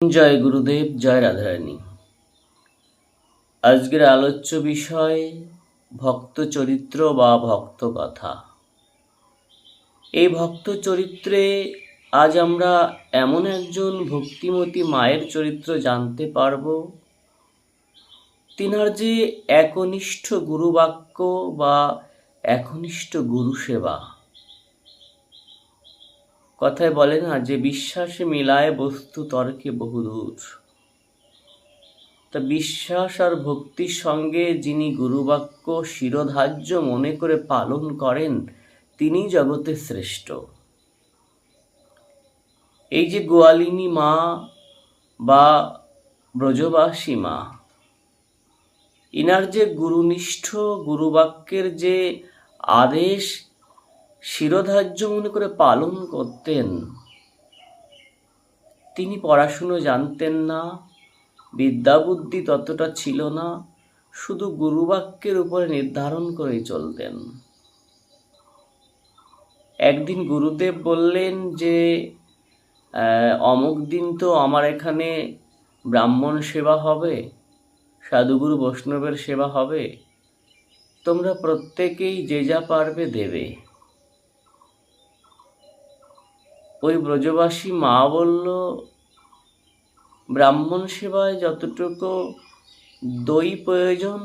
জয় গুরুদেব, জয় রাধারানী। আজকের আলোচ্য বিষয়, ভক্ত চরিত্র বা ভক্ত কথা। এই ভক্ত চরিত্রে আজ আমরা এমন একজন ভক্তিমতী মায়ের চরিত্র জানতে পারব, তিনার যে একনিষ্ঠ গুরুবাক্য বা একনিষ্ঠ গুরু সেবা কথায় বলে না, যে বিশ্বাসে মিলায় বস্তু তর্কে বহুদূর। তা বিশ্বাস আর ভক্তির সঙ্গে যিনি গুরুবাক্য শিরোধার্য মনে করে পালন করেন তিনি জগতে শ্রেষ্ঠ। এই যে গোয়ালিনী মা বা ব্রজবাসী মা, ইনার যে গুরুনিষ্ঠ গুরুবাক্যের যে আদেশ শিরোধার্য মনে করে পালন করতেন। তিনি পড়াশুনো জানতেন না বিদ্যা বুদ্ধি ততটা ছিল না, শুধু গুরুবাক্যের উপরে নির্ধারণ করেই চলতেন। একদিন গুরুদেব বললেন যে অমুক দিন তো আমার এখানে ব্রাহ্মণ সেবা হবে, সাধুগুরু বৈষ্ণবের সেবা হবে, তোমরা প্রত্যেকেই যে যা পারবে দেবে। ওই ব্রজবাসী মা বলল, ব্রাহ্মণ সেবায় যতটুকু দই প্রয়োজন,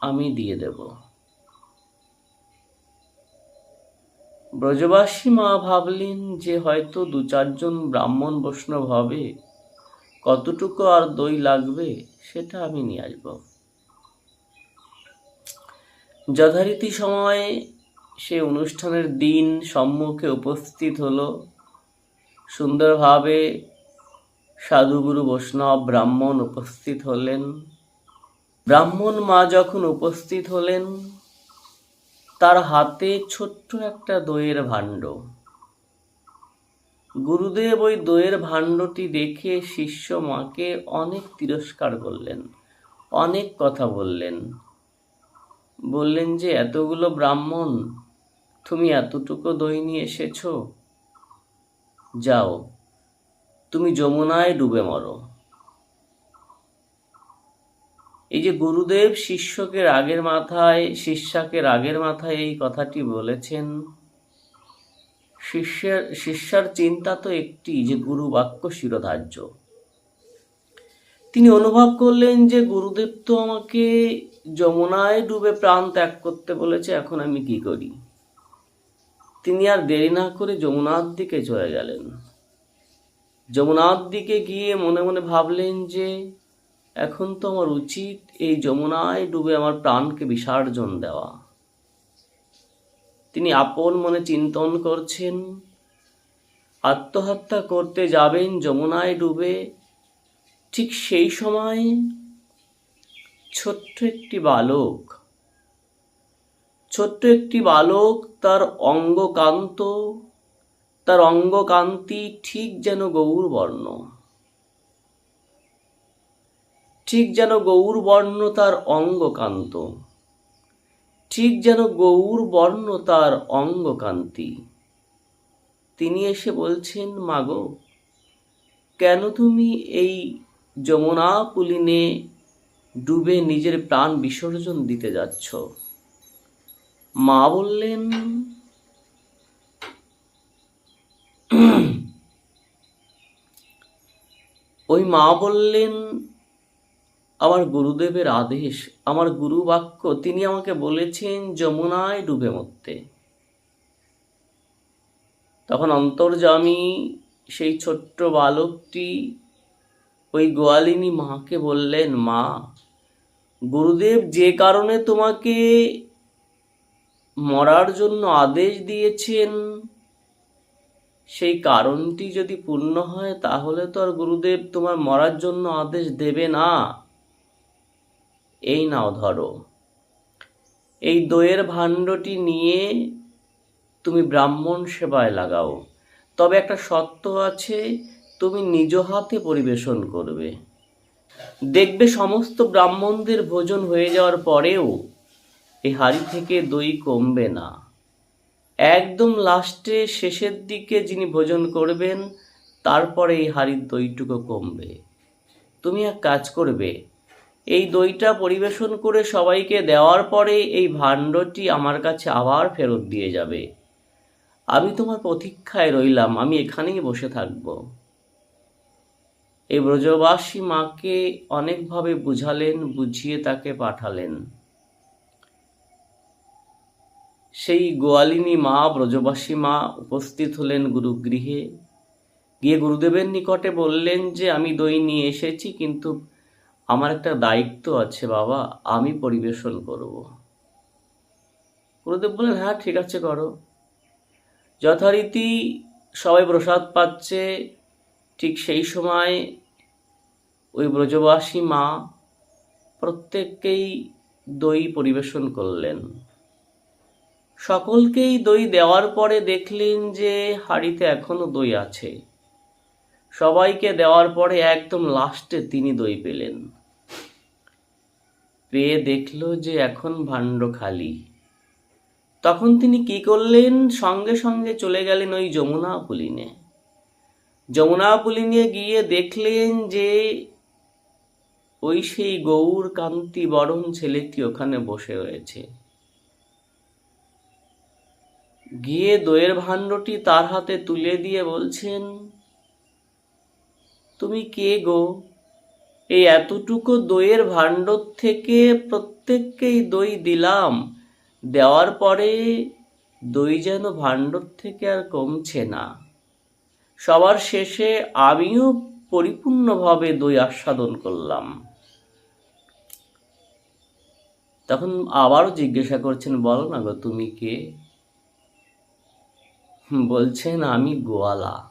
আমি দিয়ে দেব। ব্রজবাসী মা ভাবলেন যে হয়তো দু চারজন ব্রাহ্মণ বৈষ্ণব হবে, কতটুকু আর দই লাগবে সেটা আমি নিয়ে আসব। যথারীতি সময়ে সে অনুষ্ঠানের দিন সম্মুখে উপস্থিত হলো। সুন্দরভাবে সাধুগুরু বৈষ্ণব ব্রাহ্মণ উপস্থিত হলেন। ব্রাহ্মণ মা যখন উপস্থিত হলেন, তার হাতে ছোট্ট একটা দইয়ের ভাণ্ড। গুরুদেব ওই দইয়ের ভাণ্ডটি দেখে শিষ্য মাকে অনেক তিরস্কার করলেন, অনেক কথা বললেন। বললেন যে, এতগুলো ব্রাহ্মণ, তুমি এতটুকু দই নিয়ে এসেছ? যাও, তুমি যমুনায় ডুবে মরো। এই যে গুরুদেব শিষ্যকে রাগের মাথায়, শিষ্যাকে রাগের মাথায় এই কথাটি বলেছেন, শিষ্যের, শিষ্যার চিন্তা তো একটি যে গুরু বাক্য শিরোধার্য। তিনি অনুভব করলেন যে গুরুদেব তো আমাকে যমুনায় ডুবে প্রাণ ত্যাগ করতে বলেছে, এখন আমি কি করি? তিনি আর দেরি না করে যমুনার দিকে চলে গেলেন। যমুনার দিকে গিয়ে মনে মনে ভাবলেন যে, এখন তো আমার উচিত এই যমুনায় ডুবে আমার প্রাণকে বিসর্জন দেওয়া। তিনি আপন মনে চিন্তন করছেন, আত্মহত্যা করতে যাবেন যমুনায় ডুবে, ঠিক সেই সময় ছোট্ট একটি বালক ছোট্ট একটি বালক, তার অঙ্গকান্ত, তার অঙ্গকান্তি ঠিক যেন গৌর বর্ণ ঠিক যেন গৌর বর্ণ তার অঙ্গকান্ত। ঠিক যেন গৌর বর্ণ তার অঙ্গকান্তি। তিনি এসে বলছেন, মাগো, কেন তুমি এই যমুনা পুলিনে ডুবে নিজের প্রাণ বিসর্জন দিতে যাচ্ছ? মা বললেন, ওই মা বললেন, আমার গুরুদেবের আদেশ, আমার গুরু বাক্য, তিনি আমাকে বলেছেন যমুনায় ডুবে মরতে। তখন অন্তর্জামী সেই ছোট্ট বালকটি ওই গোয়ালিনী মাকে বললেন, মা, গুরুদেব যে কারণে তোমাকে মরার জন্য আদেশ দিয়েছেন। সেই কারণটি যদি পূর্ণ হয়, তাহলে তো আর গুরুদেব তোমার মরার জন্য আদেশ দেবে না। এই নাও ধরো। এই দইয়ের ভাণ্ডটি নিয়ে তুমি ব্রাহ্মণ সেবায় লাগাও। তবে একটা সত্য আছে, তুমি নিজ হাতে পরিবেশন করবে। দেখবে সমস্ত ব্রাহ্মণদের ভোজন হয়ে যাওয়ার পরেও এই হাড়ি থেকে দই কমবে না। একদম লাস্টে শেষের দিকে যিনি ভোজন করবেন, তারপরে এই হাড়ির দইটুকু কমবে। তুমি এক কাজ করবে, এই দইটা পরিবেশন করে সবাইকে দেওয়ার পরে এই ভাণ্ডটি আমার কাছে আবার ফেরত দিয়ে যাবে। আমি তোমার প্রতীক্ষায় রইলাম, আমি এখানেই বসে থাকব। এই ব্রজবাসী মাকে অনেকভাবে বুঝালেন, বুঝিয়ে তাকে পাঠালেন। সেই গোয়ালিনী মা, ব্রজবাসী মা উপস্থিত হলেন গুরুগৃহে। গিয়ে গুরুদেবের নিকটে বললেন যে, আমি দই নিয়ে এসেছি, কিন্তু আমার একটা দায়িত্ব আছে বাবা, আমি পরিবেশন করব। গুরুদেব বললেন হ্যাঁ ঠিক আছে, করো। যথারীতি সবাই প্রসাদ পাচ্ছে। ঠিক সেই সময় ওই ব্রজবাসী মা প্রত্যেককেই দই পরিবেশন করলেন। সকলকেই দই দেওয়ার পরে দেখলেন যে হাঁড়িতে এখনও দই আছে। সবাইকে দেওয়ার পরে একদম লাস্টে তিনি দই পেলেন। পেয়ে দেখল যে এখন ভাণ্ড খালি। তখন তিনি কি করলেন? সঙ্গে সঙ্গে চলে গেলেন ওই যমুনা পুলিনে। যমুনা পুলিনে গিয়ে দেখলেন যে ওই সেই গৌর কান্তি বরণ ছেলেটি ওখানে বসে রয়েছে। গিয়ে দইয়ের ভাণ্ডটি তার হাতে তুলে দিয়ে বলছেন, তুমি কে গো? এই এতটুকু দইয়ের ভাণ্ড থেকে প্রত্যেককেই দই দিলাম। দেওয়ার পরে দই যেন ভাণ্ডর থেকে আর কমছে না। সবার শেষে আমিও পরিপূর্ণভাবে দই আস্বাদন করলাম। তখন আবারও জিজ্ঞাসা করছেন, বলো না গো, তুমি কে? বলছেন আমি গোয়ালা।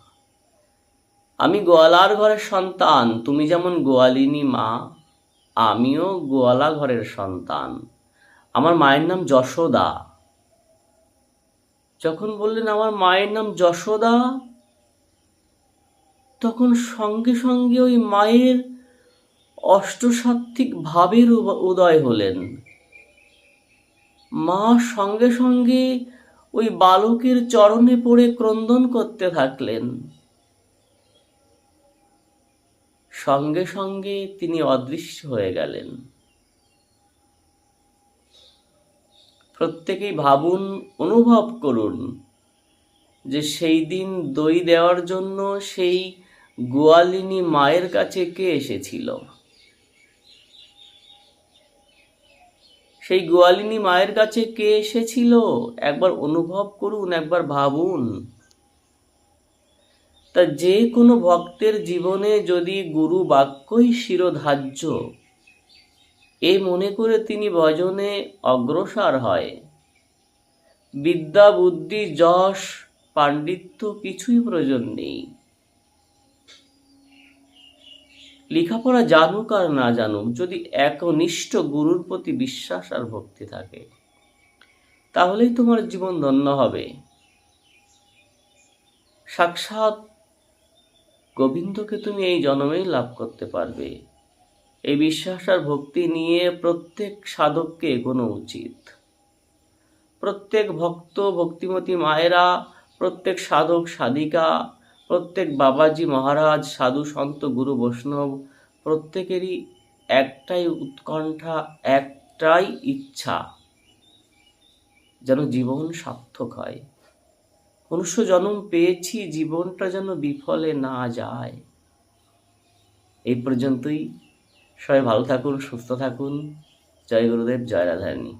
আমি গোয়ালার ঘরের সন্তান, তুমি যেমন গোয়ালিনী মা, আমিও গোয়ালা ঘরের সন্তান। আমার মায়ের নাম যশোদা। যখন বললেন আমার মায়ের নাম যশোদা, তখন সঙ্গে সঙ্গে ওই মায়ের অষ্টসাত্ত্বিক ভাবের উদয় হলেন। মা সঙ্গে সঙ্গে ওই বালকের চরণে পড়ে ক্রন্দন করতে থাকলেন। সঙ্গে সঙ্গে তিনি অদৃশ্য হয়ে গেলেন। প্রত্যেকেই ভাবুন, অনুভব করুন যে সেই দিন দই দেওয়ার জন্য সেই গোয়ালিনী মায়ের কাছে কে এসেছিল। সেই গোয়ালিনী মায়ের কাছে কে এসেছিল? একবার অনুভব করুন, একবার ভাবুন। তা যে কোনো ভক্তের জীবনে যদি গুরু বাক্যই শিরোধার্য, এ মনে করে তিনি ভজনে অগ্রসর হয়। বিদ্যা বুদ্ধি যশ, পাণ্ডিত্য কিছুই প্রয়োজন নেই। লেখাপড়া জানুক আর না জানুক, যদি একনিষ্ঠ গুরুর প্রতি বিশ্বাস আর ভক্তি থাকে, তাহলেই তোমার জীবন ধন্য হবে। সাক্ষাৎ গোবিন্দকে তুমি এই জন্মেই লাভ করতে পারবে। এই বিশ্বাস আর ভক্তি নিয়ে প্রত্যেক সাধককে এগোনো উচিত। প্রত্যেক ভক্ত, ভক্তিমতী মায়েরা, প্রত্যেক সাধক, সাধিকা প্রত্যেক বাবাজি মহারাজ, সাধু সন্ত, গুরু বৈষ্ণব, প্রত্যেকেরই একটাই উৎকণ্ঠা, একটাই ইচ্ছা, যেন জীবন সার্থক হয়। মনুষ্য জন্ম পেয়েছি, জীবনটা যেন বিফলে না যায়। এই পর্যন্তই। সবাই ভালো থাকুন, সুস্থ থাকুন। জয় গুরুদেব, জয় রাধারানী।